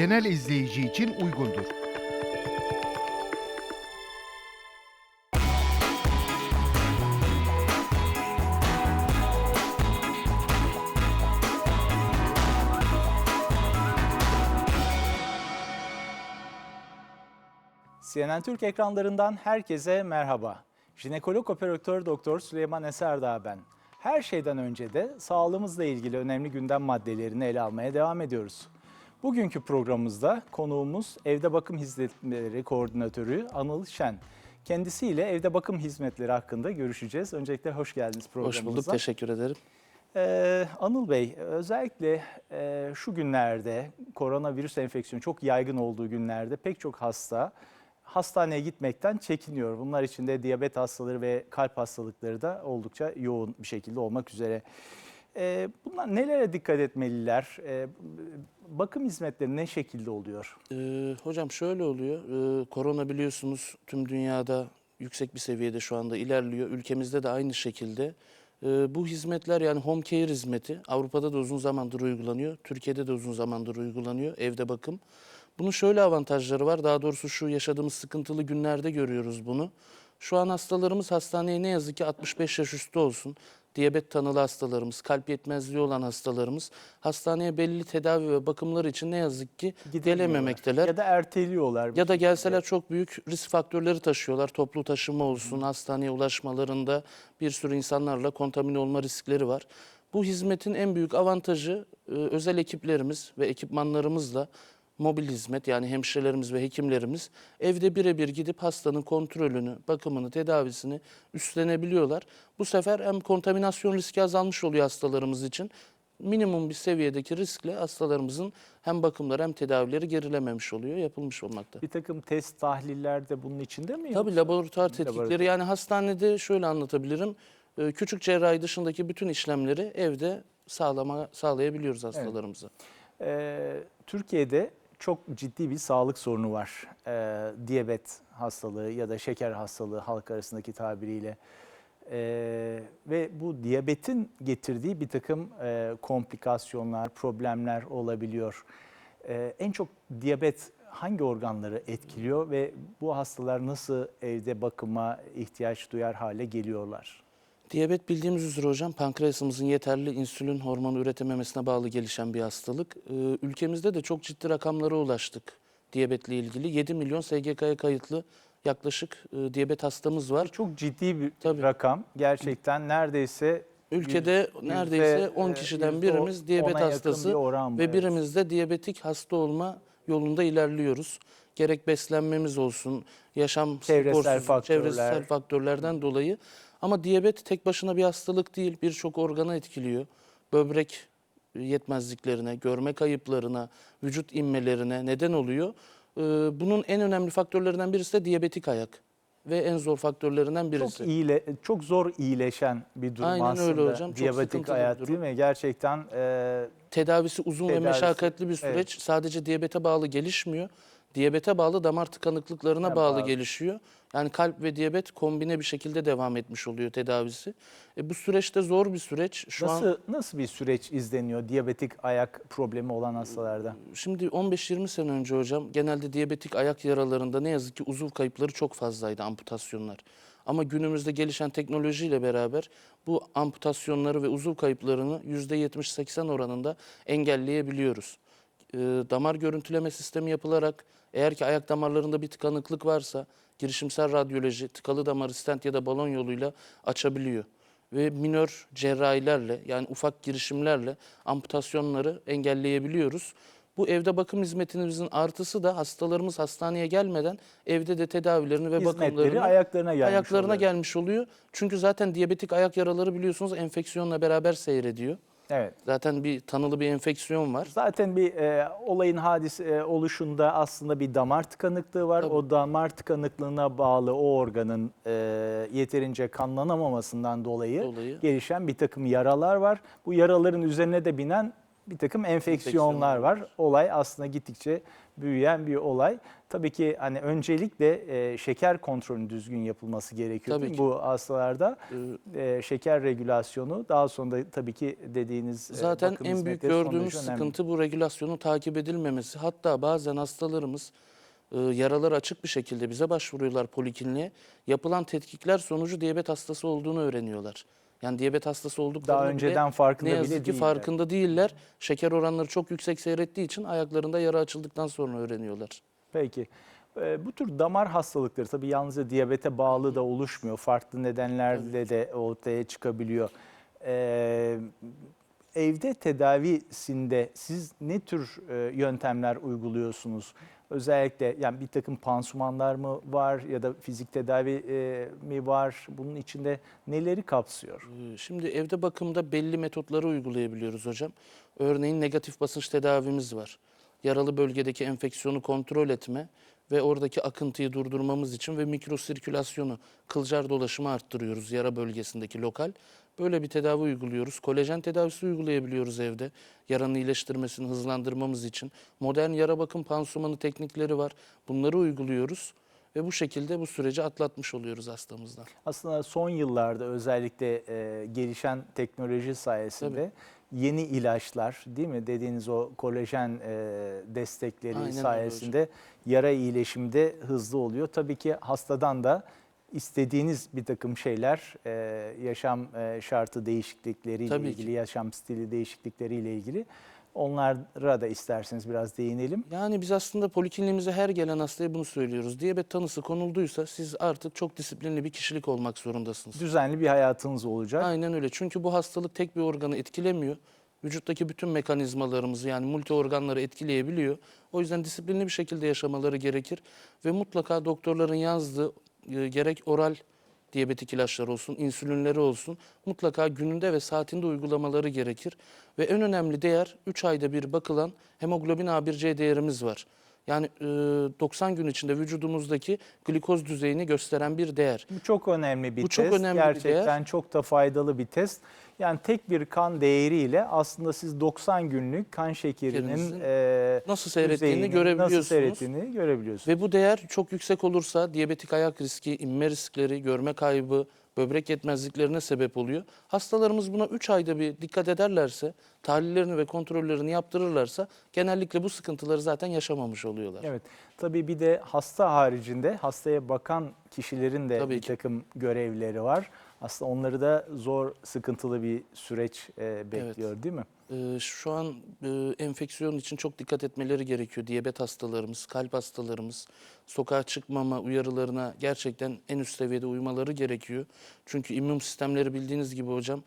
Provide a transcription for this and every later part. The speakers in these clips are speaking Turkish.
genel izleyici için uygundur. CNN Türk ekranlarından herkese merhaba. Jinekolog operatör doktor Süleyman Eserdağ ben. Her şeyden önce de sağlığımızla ilgili önemli gündem maddelerini ele almaya devam ediyoruz. Bugünkü programımızda konuğumuz Evde Bakım Hizmetleri Koordinatörü Anıl Şen. Kendisiyle evde bakım hizmetleri hakkında görüşeceğiz. Öncelikle hoş geldiniz Hoş programımıza. bulduk, teşekkür ederim. Ee, Anıl Bey, özellikle e, şu günlerde koronavirüs enfeksiyonu çok yaygın olduğu günlerde pek çok hasta hastaneye gitmekten çekiniyor. Bunlar içinde diyabet hastaları ve kalp hastalıkları da oldukça yoğun bir şekilde olmak üzere. Ee, bunlar nelere dikkat etmeliler? Ee, bakım hizmetleri ne şekilde oluyor? Ee, hocam şöyle oluyor, ee, korona biliyorsunuz tüm dünyada yüksek bir seviyede şu anda ilerliyor. Ülkemizde de aynı şekilde. Ee, bu hizmetler yani home care hizmeti Avrupa'da da uzun zamandır uygulanıyor. Türkiye'de de uzun zamandır uygulanıyor evde bakım. Bunun şöyle avantajları var. Daha doğrusu şu yaşadığımız sıkıntılı günlerde görüyoruz bunu. Şu an hastalarımız hastaneye ne yazık ki 65 yaş üstü olsun. Diyabet tanılı hastalarımız, kalp yetmezliği olan hastalarımız hastaneye belli tedavi ve bakımlar için ne yazık ki gelememekteler. Ya da erteliyorlar. Ya da şekilde. gelseler çok büyük risk faktörleri taşıyorlar. Toplu taşıma olsun, hastaneye ulaşmalarında bir sürü insanlarla kontamine olma riskleri var. Bu hizmetin en büyük avantajı e, özel ekiplerimiz ve ekipmanlarımızla mobil hizmet yani hemşirelerimiz ve hekimlerimiz evde birebir gidip hastanın kontrolünü, bakımını, tedavisini üstlenebiliyorlar. Bu sefer hem kontaminasyon riski azalmış oluyor hastalarımız için minimum bir seviyedeki riskle hastalarımızın hem bakımları hem tedavileri gerilememiş oluyor, yapılmış olmakta. Bir takım test tahliller de bunun içinde mi? Tabii laboratuvar tetkikleri Laboratuvar. yani hastanede şöyle anlatabilirim. e, Küçük cerrahi dışındaki bütün işlemleri evde sağlama, sağlayabiliyoruz hastalarımıza. Ee, Türkiye'de çok ciddi bir sağlık sorunu var. Ee, diyabet hastalığı ya da şeker hastalığı halk arasındaki tabiriyle. Ee, ve bu diyabetin getirdiği bir takım e, komplikasyonlar, problemler olabiliyor. Ee, en çok diyabet hangi organları etkiliyor ve bu hastalar nasıl evde bakıma ihtiyaç duyar hale geliyorlar? Diyabet bildiğimiz üzere hocam pankreasımızın yeterli insülin hormonu üretememesine bağlı gelişen bir hastalık. Ee, ülkemizde de çok ciddi rakamlara ulaştık diyabetle ilgili. 7 milyon SGK'ya kayıtlı yaklaşık e, diyabet hastamız var. Çok ciddi bir Tabii. rakam. Gerçekten neredeyse Ülkede Yüzde- neredeyse e, 10 kişiden yüzde birimiz diyabet ona yakın hastası bir oran bu, ve evet. birimiz de diyabetik hasta olma yolunda ilerliyoruz. Gerek beslenmemiz olsun, yaşam Çevresel sporsuzluğu, faktörler. çevresel faktörlerden dolayı. Ama diyabet tek başına bir hastalık değil, birçok organı etkiliyor. Böbrek yetmezliklerine, görme kayıplarına, vücut inmelerine neden oluyor. Ee, Bunun en önemli faktörlerinden birisi de diyabetik ayak ve en zor faktörlerinden birisi. çok iyile çok zor iyileşen bir durum Aynen öyle aslında. hocam, çok Diyabetik bir hayat değil mi? Gerçekten e, Tedavisi uzun ve Tedavisi, meşakkatli bir süreç. evet. Sadece diyabete bağlı gelişmiyor. Diyabete bağlı damar tıkanıklıklarına Ha, bağlı bağlı. gelişiyor. Yani kalp ve diyabet kombine bir şekilde devam etmiş oluyor tedavisi. E, bu süreçte zor bir süreç. Şu nasıl an nasıl bir süreç izleniyor diyabetik ayak problemi olan hastalarda? şimdi 15-20 sene önce hocam genelde diyabetik ayak yaralarında ne yazık ki uzuv kayıpları çok fazlaydı amputasyonlar. Ama günümüzde gelişen teknolojiyle beraber bu amputasyonları ve uzuv kayıplarını %70-80 oranında engelleyebiliyoruz. e, damar görüntüleme sistemi yapılarak eğer ki ayak damarlarında bir tıkanıklık varsa girişimsel radyoloji tıkalı damarı stent ya da balon yoluyla açabiliyor. Ve minör cerrahilerle yani ufak girişimlerle amputasyonları engelleyebiliyoruz. Bu evde bakım hizmetimizin artısı da hastalarımız hastaneye gelmeden evde de tedavilerini ve Hizmetleri bakımlarını ayaklarına gelmiş ayaklarına oluyor. gelmiş oluyor. Çünkü zaten diyabetik ayak yaraları biliyorsunuz enfeksiyonla beraber seyrediyor. Evet. Zaten bir tanılı bir enfeksiyon var. Zaten bir e, olayın hadis e, oluşunda aslında bir damar tıkanıklığı var. Tabii. O damar tıkanıklığına bağlı o organın e, yeterince kanlanamamasından dolayı, Dolayı. gelişen bir takım yaralar var. Bu yaraların üzerine de binen bir takım enfeksiyonlar var. Olay aslında gittikçe büyüyen bir olay. Tabii ki hani öncelikle e, şeker kontrolünün düzgün yapılması gerekiyor Tabii ki. bu hastalarda. Ee, E, şeker regülasyonu daha sonra da tabii ki dediğiniz e, Zaten bakım en büyük hizmetleri son gördüğümüz derece önemli. sıkıntı bu regülasyonun takip edilmemesi. Hatta bazen hastalarımız e, yaraları açık bir şekilde bize başvuruyorlar polikliniğe. Yapılan tetkikler sonucu diyabet hastası olduğunu öğreniyorlar. Yani diyabet hastası olduklarını Daha bile önceden farkında ne yazık bile ki değiller. farkında değiller. Şeker oranları çok yüksek seyrettiği için ayaklarında yara açıldıktan sonra öğreniyorlar. Peki. Ee, Bu tür damar hastalıkları tabii yalnızca diyabete bağlı da oluşmuyor. Farklı nedenlerle de ortaya çıkabiliyor. Ee, evde tedavisinde siz ne tür e, yöntemler uyguluyorsunuz? Özellikle yani bir takım pansumanlar mı var ya da fizik tedavi e, mi var? Bunun içinde neleri kapsıyor? Ee, Şimdi evde bakımda belli metotları uygulayabiliyoruz hocam. Örneğin negatif basınç tedavimiz var. Yaralı bölgedeki enfeksiyonu kontrol etme ve oradaki akıntıyı durdurmamız için ve mikrosirkülasyonu, kılcal dolaşımı arttırıyoruz yara bölgesindeki lokal. Böyle bir tedavi uyguluyoruz. Kolajen tedavisi uygulayabiliyoruz evde. Yaranın iyileştirmesini hızlandırmamız için. Modern yara bakım pansumanı teknikleri var. Bunları uyguluyoruz ve bu şekilde bu süreci atlatmış oluyoruz hastamızdan. Aslında son yıllarda özellikle e, gelişen teknoloji sayesinde yeni ilaçlar değil mi dediğiniz o kolajen e, destekleri Aynen sayesinde yara iyileşimde hızlı oluyor. Tabii ki hastadan da istediğiniz bir takım şeyler e, yaşam e, şartı değişiklikleriyle Tabii ki. ilgili, yaşam stili değişiklikleriyle ilgili onlara da isterseniz biraz değinelim. Yani biz aslında polikliniğimize her gelen hastaya bunu söylüyoruz. Diyabet tanısı konulduysa siz artık çok disiplinli bir kişilik olmak zorundasınız. Düzenli bir hayatınız olacak. Aynen öyle. Çünkü bu hastalık tek bir organı etkilemiyor. Vücuttaki bütün mekanizmalarımızı yani multi organları etkileyebiliyor. O yüzden disiplinli bir şekilde yaşamaları gerekir. Ve mutlaka doktorların yazdığı e, gerek oral diyabetik ilaçlar olsun, insülinleri olsun mutlaka gününde ve saatinde uygulamaları gerekir. Ve en önemli değer 3 ayda bir bakılan hemoglobin A1C değerimiz var. Yani e, 90 gün içinde vücudumuzdaki glikoz düzeyini gösteren bir değer. Bu çok önemli bir Bu test. çok önemli bir Gerçekten değer. çok da faydalı bir test. Yani tek bir kan değeriyle aslında siz 90 günlük kan şekerinin e, Nasıl seyrettiğini düzeyini, görebiliyorsunuz. Nasıl seyrettiğini görebiliyorsunuz. Ve bu değer çok yüksek olursa diyabetik ayak riski, inme riskleri, görme kaybı, böbrek yetmezliklerine sebep oluyor. Hastalarımız buna 3 ayda bir dikkat ederlerse, tahlillerini ve kontrollerini yaptırırlarsa genellikle bu sıkıntıları zaten yaşamamış oluyorlar. Evet. Tabii bir de hasta haricinde hastaya bakan kişilerin de Tabii bir ki. takım görevleri var. Aslında onları da zor, sıkıntılı bir süreç e, bekliyor değil mi? Ee, şu an e, enfeksiyon için çok dikkat etmeleri gerekiyor. Diyabet hastalarımız, kalp hastalarımız, sokağa çıkmama uyarılarına gerçekten en üst seviyede uymaları gerekiyor. Çünkü immün sistemleri bildiğiniz gibi hocam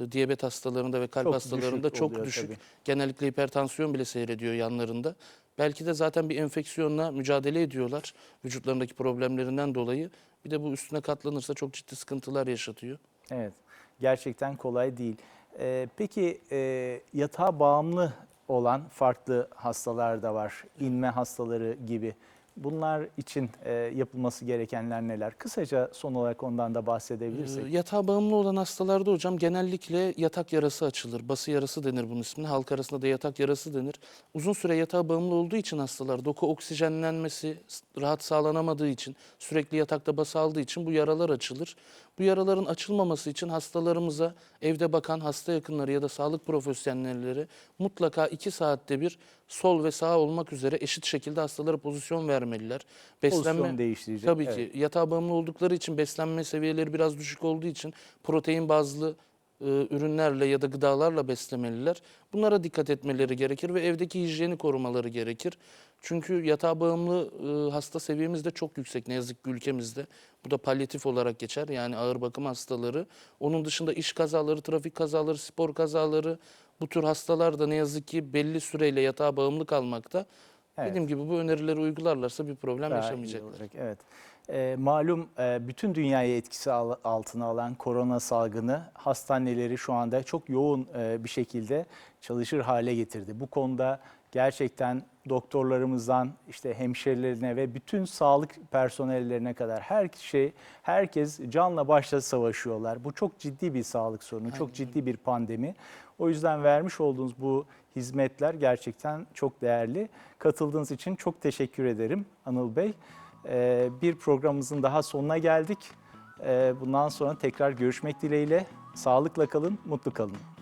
e, diyabet hastalarında ve kalp Çok hastalarında düşük çok oluyor düşük. tabii. Genellikle hipertansiyon bile seyrediyor yanlarında. Belki de zaten bir enfeksiyonla mücadele ediyorlar vücutlarındaki problemlerinden dolayı. Bir de bu üstüne katlanırsa çok ciddi sıkıntılar yaşatıyor. Evet, gerçekten kolay değil. Ee, peki e, yatağa bağımlı olan farklı hastalar da var. İnme hastaları gibi. Bunlar için e, yapılması gerekenler neler? Kısaca son olarak ondan da bahsedebilirsek. Ee, Yatağa bağımlı olan hastalarda hocam genellikle yatak yarası açılır. Bası yarası denir bunun ismine. Halk arasında da yatak yarası denir. Uzun süre yatağa bağımlı olduğu için hastalar doku oksijenlenmesi rahat sağlanamadığı için sürekli yatakta bası aldığı için bu yaralar açılır. Bu yaraların açılmaması için hastalarımıza evde bakan hasta yakınları ya da sağlık profesyonelleri mutlaka 2 saatte bir sol ve sağ olmak üzere eşit şekilde hastalara pozisyon vermeliler. Pozisyon değiştirecek. Tabii Evet. ki yatağa bağımlı oldukları için beslenme seviyeleri biraz düşük olduğu için protein bazlı e, ürünlerle ya da gıdalarla beslemeliler. Bunlara dikkat etmeleri gerekir ve evdeki hijyeni korumaları gerekir. Çünkü yatağa bağımlı e, hasta seviyemiz de çok yüksek ne yazık ki ülkemizde. Bu da palyatif olarak geçer yani ağır bakım hastaları. Onun dışında iş kazaları, trafik kazaları, spor kazaları bu tür hastalar da ne yazık ki belli süreyle yatağa bağımlı kalmakta. Evet. Dediğim gibi bu önerileri uygularlarsa bir problem Daha yaşamayacaklar. evet. Ee, malum e, bütün dünyayı etkisi al- altına alan korona salgını hastaneleri şu anda çok yoğun e, bir şekilde çalışır hale getirdi. Bu konuda gerçekten doktorlarımızdan işte hemşerilerine ve bütün sağlık personellerine kadar her şey herkes canla başla savaşıyorlar. Bu çok ciddi bir sağlık sorunu, çok ciddi bir pandemi. O yüzden vermiş olduğunuz bu hizmetler gerçekten çok değerli. Katıldığınız için çok teşekkür ederim Anıl Bey. Ee, bir programımızın daha sonuna geldik. Ee, bundan sonra tekrar görüşmek dileğiyle. Sağlıkla kalın, mutlu kalın.